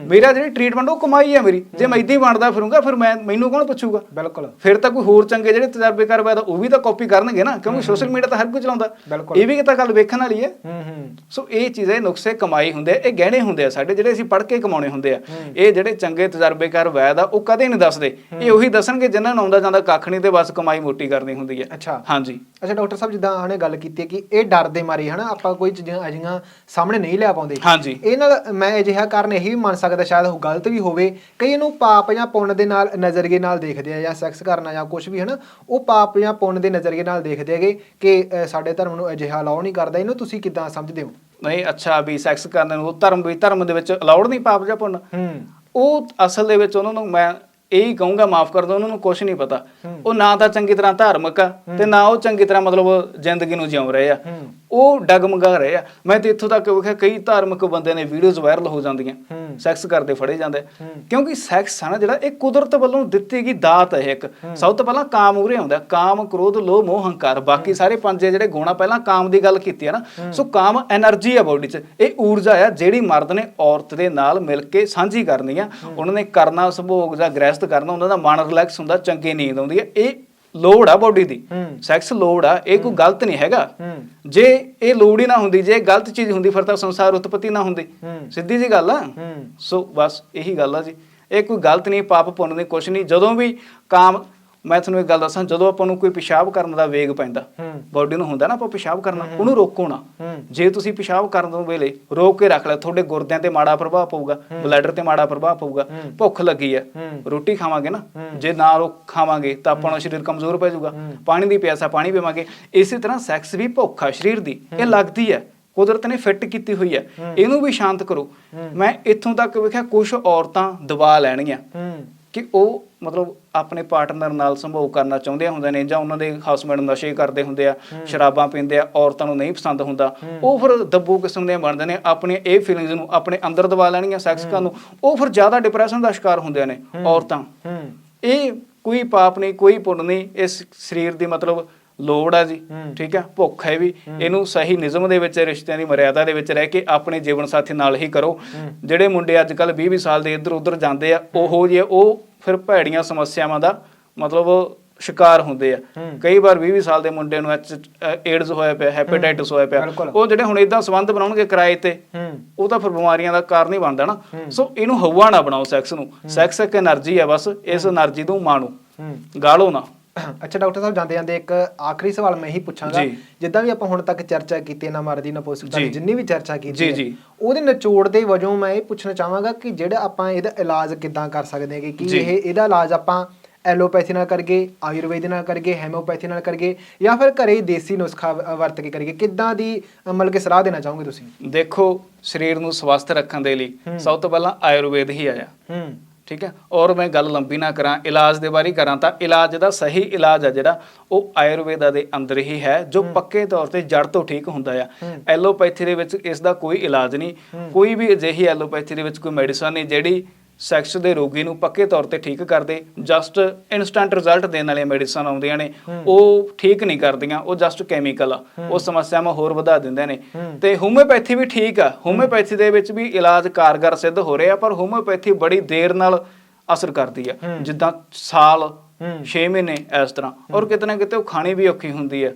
ਮੇਰਾ ਜਿਹੜੀ ਟ੍ਰੀਟਮੈਂਟ ਉਹ ਕਮਾਈ ਹੈ ਮੇਰੀ। ਜੇ ਮੈਂ ਇਦਾਂ ਹੀ ਬਣਦਾ ਫਿਰੂੰਗਾ ਫਿਰ ਮੈਂ ਮੈਨੂੰ ਕੌਣ ਪੁੱਛੂਗਾ? ਬਿਲਕੁਲ। ਫਿਰ ਤਾਂ ਕੋਈ ਹੋਰ ਚੰਗੇ ਜਿਹੜੇ ਤਜਰਬੇਕਾਰ ਆ, ਉਹ ਵੀ ਤਾਂ ਕਾਪੀ ਕਰਨਗੇ ਨਾ। ਕਿਉਂਕਿ ਸੋਸ਼ਲ ਮੀਡੀਆ ਤਾਂ ਹਰ ਕੋਈ ਚਲਾਉਂਦਾ। ਇਹ ਵੀ ਤਾਂ ਗੱਲ ਵੇਖਣ ਵਾਲੀ ਹੈ ਸੋ ਇਹ ਚੀਜ਼ਾਂ ਇਹ ਨੁਕਸੇ ਕਮਾਈ ਹੁੰਦੇ ਆ ਇਹ ਗਹਿਣੇ ਹੁੰਦੇ ਆ ਸਾਡੇ ਜਿਹੜੇ ਅਸੀਂ ਪੜ੍ਹ ਕੇ ਕਮਾਉਣੇ ਹੁੰਦੇ ਆ। ਇਹ ਜਿਹੜੇ ਚੰਗੇ ਤਜਰਬੇਕਾਰ ਵੈਦ ਆ ਉਹ ਕਦੇ ਨਹੀਂ ਦੱਸਦੇ। ਇਹ ਉਹੀ ਦੱਸਣਗੇ ਜਿਨ੍ਹਾਂ ਨੂੰ ਆਉਂਦਾ ਜਾਂਦਾ ਕੱਖ ਨਹੀਂ ਤੇ ਬਸ ਕਮਾਈ ਮੋਟੀ ਕਰਨੀ ਹੁੰਦੀ ਹੈ ਅੱਛਾ। ਹਾਂਜੀ। ਅੱਛਾ ਡਾਕਟਰ ਸਾਹਿਬ ਜਿੱਦਾਂ ਆਣੇ ਗੱਲ ਕੀਤੀ ਹੈ ਕਿ ਇਹ ਡਰ ਦੇ ਮਾਰੇ ਹਨਾ? ਆਪਾਂ ਕੋਈ ਚੀਜ਼ਾਂ ਅਜਿਹੀਆਂ ਸਾਹਮਣੇ ਨਹੀਂ ਲਿਆ ਪਾਉਂਦੇ। ਹਾਂਜੀ। ਇਹ ਨਾਲ ਮੈਂ ਅਜਿਹਾ ਕਾਰਨ ਇਹ ਵੀ ਮੰਨ ਸਕਦਾ ਸ਼ਾਇਦ ਉਹ ਗਲਤ ਵੀ ਹੋਵੇ। ਕਈ ਇਹਨੂੰ ਪਾਪ ਜਾਂ ਪੁੰਨ ਦੇ ਨਾਲ ਨਜ਼ਰੀਏ ਨਾਲ ਦੇਖਦੇ ਆ ਜਾਂ ਸੈਕਸ ਕਰਨਾ ਜਾਂ ਕੁਝ ਵੀ ਹਨਾ ਉਹ ਪਾਪ ਜਾਂ ਪੁੰਨ ਦੇ ਨਜ਼ਰੀਏ ਨਾਲ ਦੇਖਦੇ ਹੈਗੇ ਕਿ ਸਾਡੇ ਧਰਮ ਨੂੰ ਅਜਿਹਾ ਅਲਾਉ ਨਹੀਂ ਕਰਦਾ। ਇਹਨੂੰ ਤੁਸੀਂ ਕਿਦਾਂ ਸਮਝਦੇ ਹੋ? ਨਹੀਂ ਅੱਛਾ ਵੀ ਸੈਕਸ ਕਰਨ ਨੂੰ ਧਰਮ ਵੀ ਧਰਮ ਦੇ ਵਿੱਚ ਅਲਾਉਡ ਨਹੀਂ ਪਾਪ ਜਾਂ ਪੁੰਨ? ਹੂੰ। ਉਹ ਅਸਲ ਦੇ ਵਿੱਚ ਉਹਨਾਂ ਨੂੰ ਮੈਂ ਇਹੀ ਕਹੂੰਗਾ, ਮਾਫ ਕਰ ਦੋ ਉਹਨਾਂ ਨੂੰ ਕੁਝ ਨਹੀਂ ਪਤਾ। ਉਹ ਨਾ ਤਾਂ ਚੰਗੀ ਤਰ੍ਹਾਂ ਧਾਰਮਿਕ ਆ ਤੇ ਨਾ ਉਹ ਚੰਗੀ ਤਰ੍ਹਾਂ ਮਤਲਬ ਜ਼ਿੰਦਗੀ ਨੂੰ ਜਿਉਂ ਰਹੇ ਆ। ਉਹ ਡਗਮਗਾ ਰਹੇ ਆ। ਮੈਂ ਤੇ ਇੱਥੋਂ ਤੱਕ ਵੇਖਿਆ ਕਈ ਧਾਰਮਿਕ ਬੰਦੇ ਨੇ ਵੀਡੀਓਜ਼ ਵਾਇਰਲ ਹੋ ਜਾਂਦੀਆਂ। ਸੈਕਸ ਕਰਦੇ ਫੜੇ ਜਾਂਦੇ। ਕਿਉਂਕਿ ਸੈਕਸ ਆ ਜਿਹੜਾ, ਇਹ ਕੁਦਰਤ ਵੱਲੋਂ ਦਿੱਤੀ ਗਈ ਦਾਤ ਹੈ ਇੱਕ। ਸਭ ਤੋਂ ਪਹਿਲਾਂ ਕਾਮ ਉਰੇ ਆਉਂਦਾ ਕਾਮ, ਕ੍ਰੋਧ, ਲੋਭ, ਮੋਹ, ਹੰਕਾਰ। ਬਾਕੀ ਸਾਰੇ ਪੰਜ ਜਿਹੜੇ ਗੁਣਾ ਪਹਿਲਾਂ ਕਾਮ ਦੀ ਗੱਲ ਕੀਤੀ ਹੈ ਨਾ, ਸੋ ਕਾਮ એનર્ਜੀ ਆ ਬਾਡੀ 'ਚ। ਇਹ ਊਰਜਾ ਆ ਜਿਹੜੀ ਮਰਦ ਨੇ ਔਰਤ ਦੇ ਨਾਲ ਮਿਲ ਕੇ ਸਾਂਝੀ ਕਰਨੀ ਆ। ਉਹਨਾਂ ਨੇ ਕਰਨਾ, ਸੁਭੋਗ ਜਾਂ ਗ੍ਰਹਿ ਗ੍ਰਹਿਸਥ ਕਰਨਾ ਉਹਨਾਂ ਦਾ ਮਨ ਰਿਲੈਕਸ ਹੁੰਦਾ ਚੰਗੀ ਨੀਂਦ ਆਉਂਦੀ ਹੈ। ਇਹ ਲੋੜ ਆ ਬਾਡੀ ਦੀ। ਸੈਕਸ ਲੋੜ ਆ ਇਹ ਕੋਈ ਗਲਤ ਨਹੀਂ ਹੈਗਾ। ਜੇ ਇਹ ਲੋੜ ਹੀ ਨਾ ਹੁੰਦੀ ਜੇ ਗਲਤ ਚੀਜ਼ ਹੁੰਦੀ ਫਿਰ ਤਾਂ ਸੰਸਾਰ ਉਤਪਤੀ ਨਾ ਹੁੰਦੀ। ਸਿੱਧੀ ਜੀ ਗੱਲ ਆ। ਸੋ ਬਸ ਇਹੀ ਗੱਲ ਆ ਜੀ। ਇਹ ਕੋਈ ਗਲਤ ਨਹੀਂ ਪਾਪ ਪੁੰਨ ਦੀ ਕੁਛ ਨਹੀਂ। ਜਦੋਂ ਵੀ ਕਾਮ ਮੈਂ ਤੁਹਾਨੂੰ ਇੱਕ ਗੱਲ ਦੱਸਾਂ ਜਦੋਂ ਆਪਾਂ ਨੂੰ ਕੋਈ ਪਿਸ਼ਾਬ ਕਰਨ ਦਾ ਵੇਗ ਪੈਂਦਾ ਬਾਡੀ ਨੂੰ ਹੁੰਦਾ ਨਾ ਆਪਾਂ ਪਿਸ਼ਾਬ ਕਰਨਾ ਉਹਨੂੰ ਰੋਕੋ ਨਾ। ਜੇ ਤੁਸੀਂ ਪਿਸ਼ਾਬ ਕਰਨ ਤੋਂ ਵੇਲੇ ਰੋਕ ਕੇ ਰੱਖ ਲਿਆ ਤੁਹਾਡੇ ਗੁਰਦਿਆਂ ਤੇ ਮਾੜਾ ਪ੍ਰਭਾਵ ਪਊਗਾ ਬਲੈਡਰ ਤੇ ਮਾੜਾ ਪ੍ਰਭਾਵ ਪਊਗਾ। ਭੁੱਖ ਲੱਗੀ ਆ ਹੂੰ। ਰੋਟੀ ਖਾਵਾਂਗੇ ਨਾ। ਜੇ ਨਾ ਰੋਕ ਖਾਵਾਂਗੇ ਤਾਂ ਆਪਣਾ ਸਰੀਰ ਕਮਜ਼ੋਰ ਪੈ ਜਾਊਗਾ। ਪਾਣੀ ਦੀ ਪਿਆਸਾ ਪਾਣੀ ਪੀਵਾਂਗੇ। ਇਸੇ ਤਰ੍ਹਾਂ ਸੈਕਸ ਵੀ ਭੁੱਖ ਆ ਸਰੀਰ ਦੀ ਇਹ ਲੱਗਦੀ ਹੈ ਕੁਦਰਤ ਨੇ ਫਿੱਟ ਕੀਤੀ ਹੋਈ ਹੈ। ਇਹਨੂੰ ਵੀ ਸ਼ਾਂਤ ਕਰੋ। ਮੈਂ ਇੱਥੋਂ ਤੱਕ ਵੇਖਿਆ ਕੁਝ ਔਰਤਾਂ ਦਬਾ ਲੈਣਗੀਆਂ। ਕਿ ਉਹ ਮਤਲਬ ਆਪਣੇ ਪਾਰਟਨਰ ਨਾਲ ਸੰਭੋਗ ਕਰਨਾ ਚਾਹੁੰਦੇ ਹੁੰਦੇ ਨੇ ਜਾਂ ਉਹਨਾਂ ਦੇ ਹਸਬੰਡ ਨਸ਼ੇ ਕਰਦੇ ਹੁੰਦੇ ਆ ਸ਼ਰਾਬਾਂ ਪੀਂਦੇ ਆ ਔਰਤਾਂ ਨੂੰ ਨਹੀਂ ਪਸੰਦ ਹੁੰਦਾ। ਉਹ ਫਿਰ ਦੱਬੂ ਕਿਸਮ ਦੇ ਬਣਦੇ ਨੇ ਆਪਣੀਆਂ ਇਹ ਫੀਲਿੰਗਸ ਨੂੰ ਆਪਣੇ ਅੰਦਰ ਦਬਾ ਲੈਣਗੀਆਂ ਸੈਕਸ ਕਰਨ ਨੂੰ। ਉਹ ਫਿਰ ਜ਼ਿਆਦਾ ਡਿਪਰੈਸ਼ਨ ਦਾ ਸ਼ਿਕਾਰ ਹੁੰਦੇ ਨੇ ਔਰਤਾਂ। ਇਹ ਕੋਈ ਪਾਪ ਨਹੀਂ ਕੋਈ ਪੁੰਨ ਨਹੀਂ ਇਸ ਸਰੀਰ ਦੀ ਮਤਲਬ ਲੋੜ ਆ ਜੀ ਠੀਕ ਆ ਭੁੱਖ ਹੈ ਵੀ। ਇਹਨੂੰ ਸਹੀ ਨਿਯਮ ਦੇ ਵਿੱਚ ਰਿਸ਼ਤਿਆਂ ਦੀ ਮਰਿਆਦਾ ਦੇ ਵਿੱਚ ਰਹਿ ਕੇ ਆਪਣੇ ਜੀਵਨ ਸਾਥੀ ਨਾਲ ਹੀ ਕਰੋ। ਜਿਹੜੇ ਮੁੰਡੇ ਅੱਜ ਕੱਲ 20 20 ਸਾਲ ਦੇ ਇੱਧਰ ਉੱਧਰ ਜਾਂਦੇ ਆ ਉਹੋ ਜੇ ਉਹ ਫਿਰ ਭੈੜੀਆਂ ਸਮੱਸਿਆਵਾਂ ਦਾ ਮਤਲਬ ਸ਼ਿਕਾਰ ਹੁੰਦੇ ਆ। ਕਈ ਵਾਰ 20 20 ਸਾਲ ਦੇ ਮੁੰਡੇ ਨੂੰ ਏਡਜ਼ ਹੋਇਆ ਪਿਆ ਹੈਪੇਟਾਈਟਿਸ ਹੋਇਆ ਪਿਆ। ਉਹ ਜਿਹੜੇ ਹੁਣ ਇਦਾਂ ਸੰਬੰਧ ਬਣਾਉਣਗੇ ਕਿਰਾਏ ਤੇ ਉਹ ਤਾਂ ਫਿਰ ਬਿਮਾਰੀਆਂ ਦਾ ਕਾਰਨ ਹੀ ਬਣਦਾ ਨਾ। ਸੋ ਇਹਨੂੰ ਹਵਾ ਨਾ ਬਣਾਓ ਸੈਕਸ ਨੂੰ। ਸੈਕਸ ਇੱਕ એનર્ਜੀ ਹੈ ਬਸ ਇਸ એનર્ਜੀ ਨੂੰ ਮਾਣੋ। ਗਾਲੋ ਨਾ। ਅੱਛਾ ਡਾਕਟਰ ਸਾਹਿਬ ਜਾਂਦੇ ਜਾਂਦੇ ਇੱਕ ਆਖਰੀ ਸਵਾਲ ਮੈਂ ਹੀ ਪੁੱਛਾਂਗਾ। ਜਿੱਦਾਂ ਵੀ ਆਪਾਂ ਹੁਣ ਤੱਕ ਚਰਚਾ ਕੀਤੀ ਨਾ ਮਰਦੀ ਨਾ ਪੋਸਟਿਕਤਾ ਜੀ। ਜਿੰਨੀ ਵੀ ਚਰਚਾ ਕੀਤੀ ਹੈ। ਉਹਦੇ ਨਿਚੋੜ ਦੇ ਵਜੋਂ ਮੈਂ ਇਹ ਪੁੱਛਣਾ ਚਾਹਾਂਗਾ ਕਿ ਜਿਹੜਾ ਆਪਾਂ ਇਹਦਾ ਇਲਾਜ ਕਿੱਦਾਂ ਕਰ ਸਕਦੇ ਹਾਂ ਕਿ। ਇਹ ਇਹਦਾ ਇਲਾਜ ਆਪਾਂ ਐਲੋਪੈਥੀ ਨਾਲ ਕਰਗੇ ਆਯੁਰਵੇਦ ਨਾਲ ਕਰਗੇ ਹੈਮੋਪੈਥੀ ਨਾਲ ਕਰਗੇ ਜਾਂ ਫਿਰ ਘਰੇ ਹੀ ਦੇਸੀ ਨੁਸਖਾ ਵਰਤ ਕੇ ਕਰਗੇ ਕਿੱਦਾਂ ਦੀ ਮਤਲਬ ਕਿ ਸਲਾਹ ਦੇਣਾ ਚਾਹੋਗੇ ਤੁਸੀਂ ਦੇਖੋ ਸਰੀਰ ਨੂੰ ਸਵਸਥ ਰੱਖਣ ਦੇ ਲਈ। ਸਭ ਤੋਂ ਪਹਿਲਾਂ ਆਯੁਰਵੇਦ ਹੀ ਆਇਆ ਹੂੰ ਠੀਕ ਹੈ ਔਰ ਮੈਂ ਗੱਲ ਲੰਬੀ ਨਾ ਕਰਾਂ ਇਲਾਜ ਦੇ ਬਾਰੇ ਕਰਾਂ ਤਾਂ ਇਲਾਜ ਦਾ ਸਹੀ ਇਲਾਜ ਆ ਜਿਹੜਾ ਉਹ ਆਯੁਰਵੇਦਾ ਦੇ ਅੰਦਰ ਹੀ ਹੈ ਜੋ ਪੱਕੇ ਤੌਰ ਤੇ ਜੜ ਤੋਂ ਠੀਕ ਹੁੰਦਾ ਆ। ਐਲੋਪੈਥੀ ਦੇ ਵਿੱਚ ਇਸ ਦਾ ਕੋਈ ਇਲਾਜ ਨਹੀਂ। ਕੋਈ ਵੀ ਅਜਿਹੀ ਐਲੋਪੈਥੀ ਦੇ ਵਿੱਚ ਕੋਈ ਮੈਡੀਸਨ ਨਹੀਂ ਜਿਹੜੀ ਸੈਕਸ ਦੇ ਰੋਗੀ ਨੂੰ ਪੱਕੇ ਤੌਰ ਤੇ ਠੀਕ ਕਰਦੇ ਜਸਟ ਇਨਸਟੈਂਟ ਰਿਜ਼ਲਟ ਦੇਣ ਵਾਲੀਆਂ ਮੈਡੀਸਨ ਆਉਂਦੀਆਂ ਨੇ। ਉਹ ਠੀਕ ਨਹੀਂ ਕਰਦੀਆਂ ਉਹ ਜਸਟ ਕੈਮੀਕਲ ਆ। ਉਹ ਸਮੱਸਿਆਵਾਂ ਹੋਰ ਵਧਾ ਦਿੰਦੇ ਨੇ। ਤੇ ਹੋਮਿਓਪੈਥੀ ਵੀ ਠੀਕ ਆ ਹੋਮਿਓਪੈਥੀ ਦੇ ਵਿੱਚ ਵੀ ਇਲਾਜ ਕਾਰਗਰ ਸਿੱਧ ਹੋ ਰਿਹਾ ਪਰ ਹੋਮਿਓਪੈਥੀ ਬੜੀ ਦੇਰ ਨਾਲ ਅਸਰ ਕਰਦੀ ਆ। ਜਿੱਦਾਂ ਸਾਲ ਹੂੰ 6 ਮਹੀਨੇ ਇਸ ਤਰ੍ਹਾਂ ਔਰ ਕਿਤੇ ਨਾ ਕਿਤੇ ਉਹ ਖਾਣੀ ਵੀ ਔਖੀ ਹੁੰਦੀ ਆ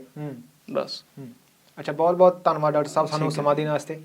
ਬਸ। ਅੱਛਾ ਬਹੁਤ ਬਹੁਤ ਧੰਨਵਾਦ ਡਾਕਟਰ ਸਾਹਿਬ ਸਾਨੂੰ। ਸਮਾਂ ਦੇਣ ਵਾਸਤੇ